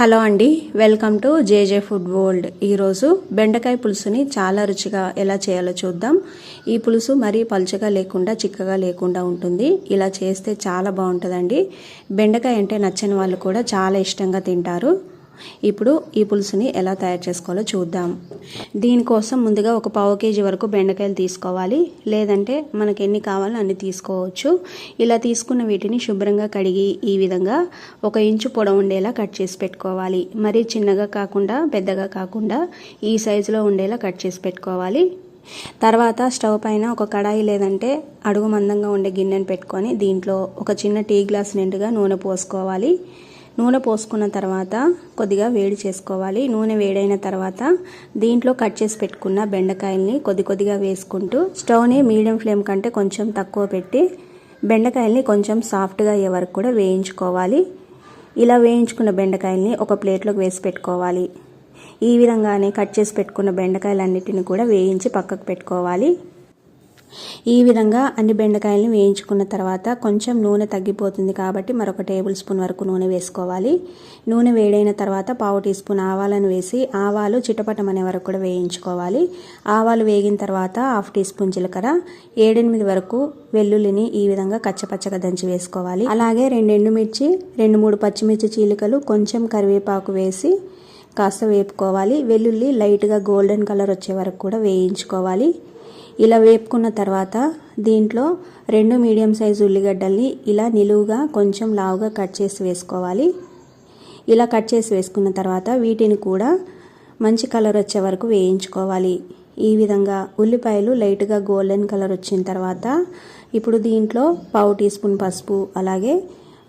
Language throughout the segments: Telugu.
హలో అండి welcome to JJ food world. ఈరోజు బెండకాయ పులుసుని చాలా రుచిగా ఎలా చేయాలో చూద్దాం. ఈ పులుసు మరీ పలుచగా లేకుండా చిక్కగా లేకుండా ఉంటుంది. ఇలా చేస్తే చాలా బాగుంటుందండి. బెండకాయ అంటే నచ్చని వాళ్ళు కూడా చాలా ఇష్టంగా తింటారు. ఇప్పుడు ఈ పులుసుని ఎలా తయారు చేసుకోవాలో చూద్దాం. దీనికోసం ముందుగా ఒక పావు కేజీ వరకు బెండకాయలు తీసుకోవాలి. లేదంటే మనకి ఎన్ని కావాలో అన్ని తీసుకోవచ్చు. ఇలా తీసుకున్న వీటిని శుభ్రంగా కడిగి ఈ విధంగా ఒక ఇంచు పొడవు ఉండేలా కట్ చేసి పెట్టుకోవాలి. మరీ చిన్నగా కాకుండా పెద్దగా కాకుండా ఈ సైజులో ఉండేలా కట్ చేసి పెట్టుకోవాలి. తర్వాత స్టవ్ పైన ఒక కడాయి లేదంటే అడుగు మందంగా ఉండే గిన్నెను పెట్టుకొని దీంట్లో ఒక చిన్న టీ గ్లాస్ నిండుగా నూనె పోసుకోవాలి. నూనె పోసుకున్న తర్వాత కొద్దిగా వేడి చేసుకోవాలి. నూనె వేడైన తర్వాత దీంట్లో కట్ చేసి పెట్టుకున్న బెండకాయల్ని కొద్ది కొద్దిగా వేసుకుంటూ స్టవ్ని మీడియం ఫ్లేమ్ కంటే కొంచెం తక్కువ పెట్టి బెండకాయల్ని కొంచెం సాఫ్ట్గా అయ్యే వరకు కూడా వేయించుకోవాలి. ఇలా వేయించుకున్న బెండకాయల్ని ఒక ప్లేట్లోకి వేసి పెట్టుకోవాలి. ఈ విధంగానే కట్ చేసి పెట్టుకున్న బెండకాయలన్నిటిని కూడా వేయించి పక్కకు పెట్టుకోవాలి. ఈ విధంగా అన్ని బెండకాయలను వేయించుకున్న తర్వాత కొంచెం నూనె తగ్గిపోతుంది కాబట్టి మరొక టేబుల్ స్పూన్ వరకు నూనె వేసుకోవాలి. నూనె వేడైన తర్వాత పావు టీ స్పూన్ ఆవాలను వేసి ఆవాలు చిటపటమనే వరకు కూడా వేయించుకోవాలి. ఆవాలు వేగిన తర్వాత హాఫ్ టీ స్పూన్ జీలకర్ర ఏడెనిమిది వరకు వెల్లుల్లిని ఈ విధంగా కచ్చపచ్చగా దంచి వేసుకోవాలి. అలాగే రెండు ఎండుమిర్చి రెండు మూడు పచ్చిమిర్చి చీలికలు కొంచెం కరివేపాకు వేసి కాస్త వేపుకోవాలి. వెల్లుల్లి లైట్గా గోల్డెన్ కలర్ వచ్చే వరకు కూడా వేయించుకోవాలి. ఇలా వేపుకున్న తర్వాత దీంట్లో రెండు మీడియం సైజు ఉల్లిగడ్డల్ని ఇలా నిలువుగా కొంచెం లావుగా కట్ చేసి వేసుకోవాలి. ఇలా కట్ చేసి వేసుకున్న తర్వాత వీటిని కూడా మంచి కలర్ వచ్చే వరకు వేయించుకోవాలి. ఈ విధంగా ఉల్లిపాయలు లైట్గా గోల్డెన్ కలర్ వచ్చిన తర్వాత ఇప్పుడు దీంట్లో పావు టీ స్పూన్ పసుపు అలాగే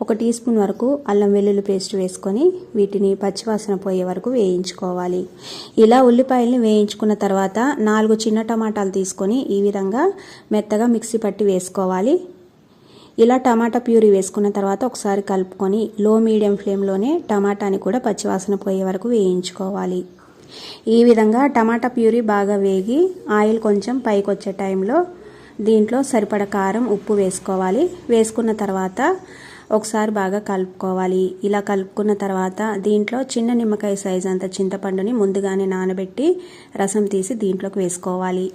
ఒక టీ స్పూన్ వరకు అల్లం వెల్లుల్లి పేస్ట్ వేసుకొని వీటిని పచ్చివాసన పోయే వరకు వేయించుకోవాలి. ఇలా ఉల్లిపాయల్ని వేయించుకున్న తర్వాత నాలుగు చిన్న టమాటాలు తీసుకొని ఈ విధంగా మెత్తగా మిక్సీ పట్టి వేసుకోవాలి. ఇలా టమాటా ప్యూరీ వేసుకున్న తర్వాత ఒకసారి కలుపుకొని లో మీడియం ఫ్లేమ్లోనే టమాటాని కూడా పచ్చివాసన పోయే వరకు వేయించుకోవాలి. ఈ విధంగా టమాటా ప్యూరీ బాగా వేగి ఆయిల్ కొంచెం పైకి వచ్చే టైంలో దీంట్లో సరిపడ కారం ఉప్పు వేసుకోవాలి. వేసుకున్న తర్వాత ఒకసారి బాగా కలుపుకోవాలి. ఇలా కలుపుకున్న తర్వాత దీంట్లో చిన్న నిమ్మకాయ సైజ్ అంత చింతపండుని ముందుగానే నానబెట్టి రసం తీసి దీంట్లోకి వేసుకోవాలి.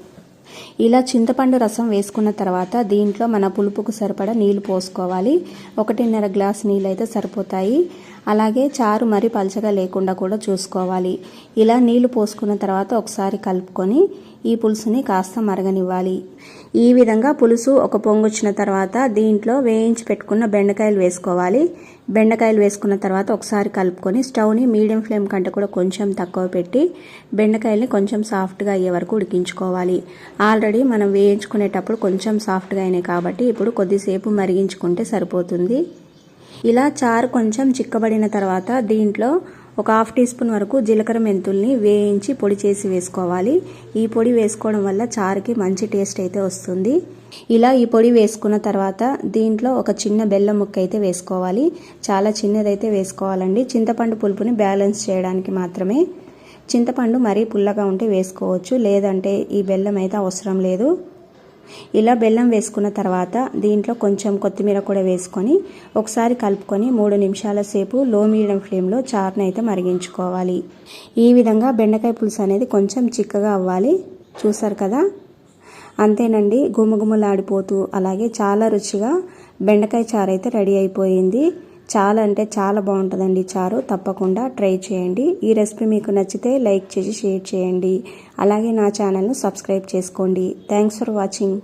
ఇలా చింతపండు రసం వేసుకున్న తర్వాత దీంట్లో మన పులుపుకు సరిపడా నీళ్ళు పోసుకోవాలి. ఒకటిన్నర గ్లాస్ నీళ్ళు అయితే సరిపోతాయి. అలాగే చారు మరి పలచగా లేకుండా కూడా చూసుకోవాలి. ఇలా నీళ్ళు పోసుకున్న తర్వాత ఒకసారి కలుపుకొని ఈ పులుసుని కాస్త మరగనివ్వాలి. ఈ విధంగా పులుసు ఒక పొంగొచ్చిన తర్వాత దీంట్లో వేయించి పెట్టుకున్న బెండకాయలు వేసుకోవాలి. బెండకాయలు వేసుకున్న తర్వాత ఒకసారి కలుపుకొని స్టవ్ని మీడియం ఫ్లేమ్ కంటే కూడా కొంచెం తక్కువ పెట్టి బెండకాయల్ని కొంచెం సాఫ్ట్గా అయ్యే వరకు ఉడికించుకోవాలి. ఆల్రెడీ మనం వేయించుకునేటప్పుడు కొంచెం సాఫ్ట్గా అయినాయి కాబట్టి ఇప్పుడు కొద్దిసేపు మరిగించుకుంటే సరిపోతుంది. ఇలా చారు కొంచెం చిక్కబడిన తర్వాత దీంట్లో ఒక హాఫ్ టీ స్పూన్ వరకు జీలకర్ర మెంతుల్ని వేయించి పొడి చేసి వేసుకోవాలి. ఈ పొడి వేసుకోవడం వల్ల చారుకి మంచి టేస్ట్ అయితే వస్తుంది. ఇలా ఈ పొడి వేసుకున్న తర్వాత దీంట్లో ఒక చిన్న బెల్లం ముక్క అయితే వేసుకోవాలి. చాలా చిన్నదైతే వేసుకోవాలండి. చింతపండు పులుపుని బ్యాలెన్స్ చేయడానికి మాత్రమే. చింతపండు మరీ పుల్లగా ఉంటే వేసుకోవచ్చు. లేదంటే ఈ బెల్లం అయితే అవసరం లేదు. ఇలా బెల్లం వేసుకున్న తర్వాత దీంట్లో కొంచెం కొత్తిమీర కూడా వేసుకొని ఒకసారి కలుపుకొని మూడు నిమిషాల సేపు లో మీడియం ఫ్లేమ్లో చారుని అయితే మరిగించుకోవాలి. ఈ విధంగా బెండకాయ పులుసు అనేది కొంచెం చిక్కగా అవ్వాలి. చూసారు కదా? అంతేనండి గుమగుమలాడిపోతూ అలాగే చాలా రుచిగా బెండకాయ చారు అయితే రెడీ అయిపోయింది. చాలా అంటే చాలా బాగుంటుందండి చారు. తప్పకుండా ట్రై చేయండి. ఈ రెసిపీ మీకు నచ్చితే లైక్ చేసి షేర్ చేయండి. అలాగే నా ఛానల్ను సబ్స్క్రైబ్ చేసుకోండి. Thanks for watching.